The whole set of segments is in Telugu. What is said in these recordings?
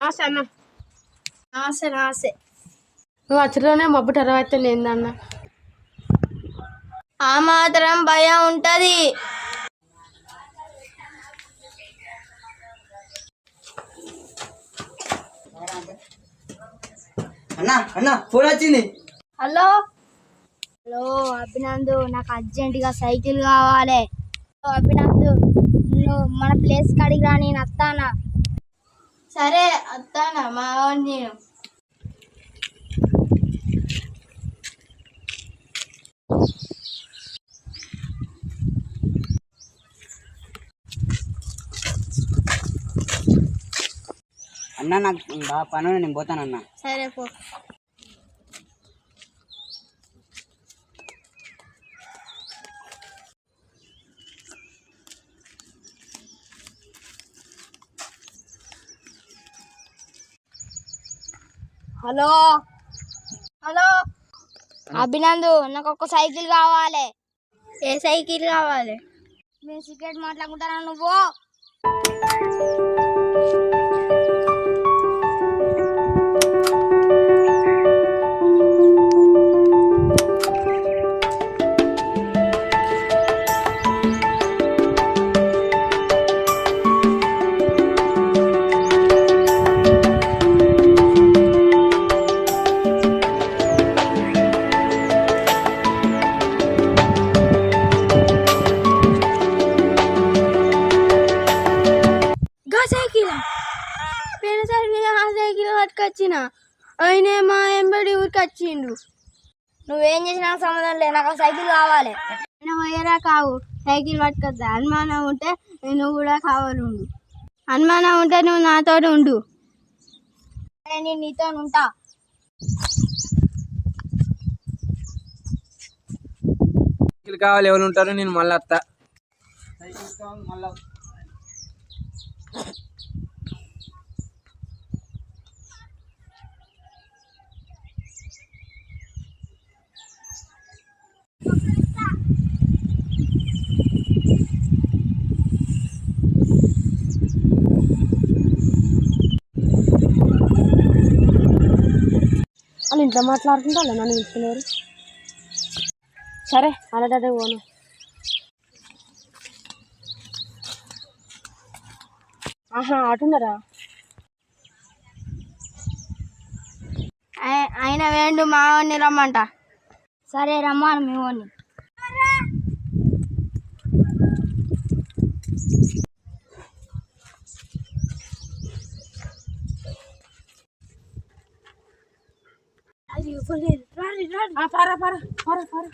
ఆశ అన్న. ఆశ ఆశే. నువ్వు అచ్చలోనే మబ్బు తర్వాత ఏందన్న? ఆ మాత్రం భయం ఉంటది. అన్నా అన్నా ఫోన్ వచ్చింది. హలో? హలో అభినందు నాకు అర్జెంటుగా సైకిల్ కావాలి. అభినందు నువ్వు మన ప్లేస్ కాడికి రా నేను వస్తానా? సరే వస్తానా మా నేను. అన్నా నాకు బాగా పని ఉంది, నేను పోతానన్నా. సరే పో. హలో? హలో? అభినందు నాకు ఒక సైకిల్ కావాలి. ఏ సైకిల్ కావాలి? నేను సిగరెట్ మాట్లాడుకుంటానా నువ్వు? పట్టుకొచ్చిన? అయినే మా ఎంబడి ఊరికి వచ్చిండు నువ్వేం చేసినా సంబంధం లేదు నాకు సైకిల్ కావాలి. నేను పోయేరా కావు సైకిల్ పట్టుకొద్దా అనుమానం ఉంటే నువ్వు కూడా కావాలి ఉండు అనుమానం ఉంటే నువ్వు నాతో ఉండు. నేను నీతో ఉంటా. సైకిల్ కావాలి ఎవరు ఉంటారు నేను మళ్ళీ వస్తా వాళ్ళు ఇంట్లో మాట్లాడుకుంటా నన్ను ఇస్తున్నారు సరే అలాంటి పోను ఆహా ఆటున్నారా ఆయ- ఆయన వేండు మా వాడిని రమ్మంట. సరే రమ్మను మీ వాడిని. ఆ, పారా పారా పారా పారా.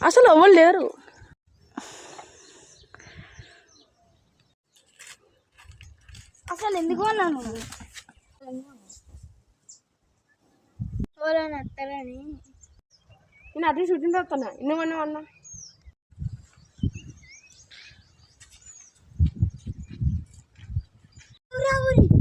అసలు ఎవరు లేరు? అసలు ఎందుకు అన్నాను? ఎవరైనా వస్తారని. నేను అటు షూటింగ్ చేస్తున్నా ఇన్నమన్నా అన్నా మా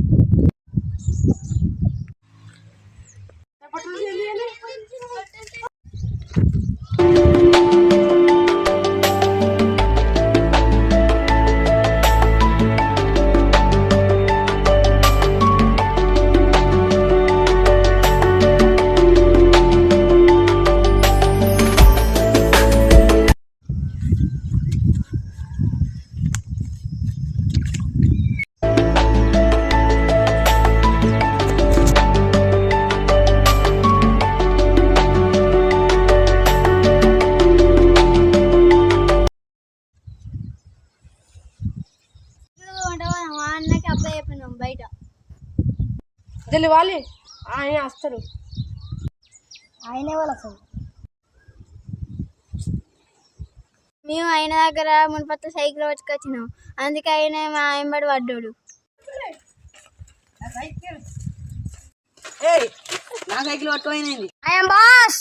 తెలియాలి. ఆయన వస్తారు ఆయనే వాళ్ళు అసలు. మేము ఆయన దగ్గర మున్పత్త సైకిల్ పట్టుకొచ్చినాం. అందుకే ఆయన మా ఎంబడి పడ్డాడు. ఏయ్ నా సైకిల్ పట్టుకోయింది ఐఎమ్ బాస్!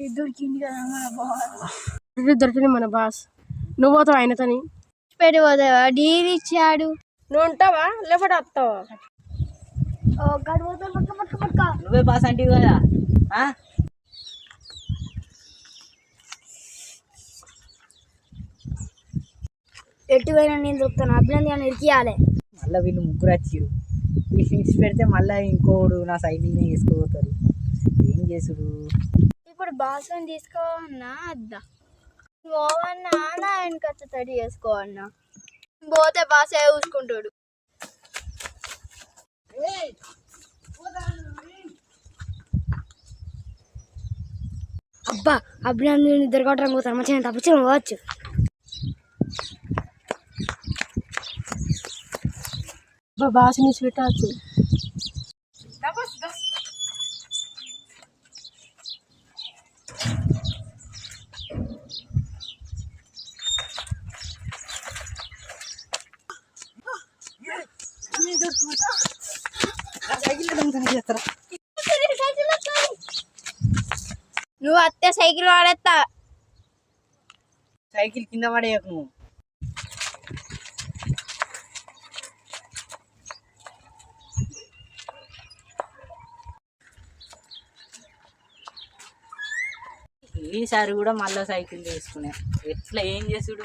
దొరికింది కదా మన బాస్ దొరికింది మన బాస్ నువ్వు పోతావు ఆయనతోని? పెట్టి పోతావా? డీల్ ఇచ్చాడు. నువ్వు ఉంటావా? లేకపోతే వస్తావా? నువ్వే బాస్ అంటే కదా? ఆ? ఎటు పోయినా నేను దొరుకుతాను. అభినందన ఇరికియాలి. మళ్ళీ వీళ్ళు ముగ్గురు వచ్చిరు వీళ్ళు పెడితే మళ్ళీ ఇంకోడు నా సైకిల్ని వేసుకోపోతారు ఏం చేసుడు? ఇప్పుడు బాసుని తీసుకోవన్నా అద్దా. పోవన్నా నా వెనకచ్చ తడి చేసుకోవన్నా పోతే బాసే చూసుకుంటాడు. అబ్బా అభినందన ఇద్దరు కొట్టడం పోతారు మంచిగా తప్పించి పోవచ్చు. బాస్ నుంచి నువ్వు అత్తే సైకిల్ వాడేస్తా సైకిల్ కింద పడేయకు నువ్వు. ఈసారి కూడా మళ్ళీ సైకిల్ తీసుకునే. ఎట్లా ఏం చేసుడు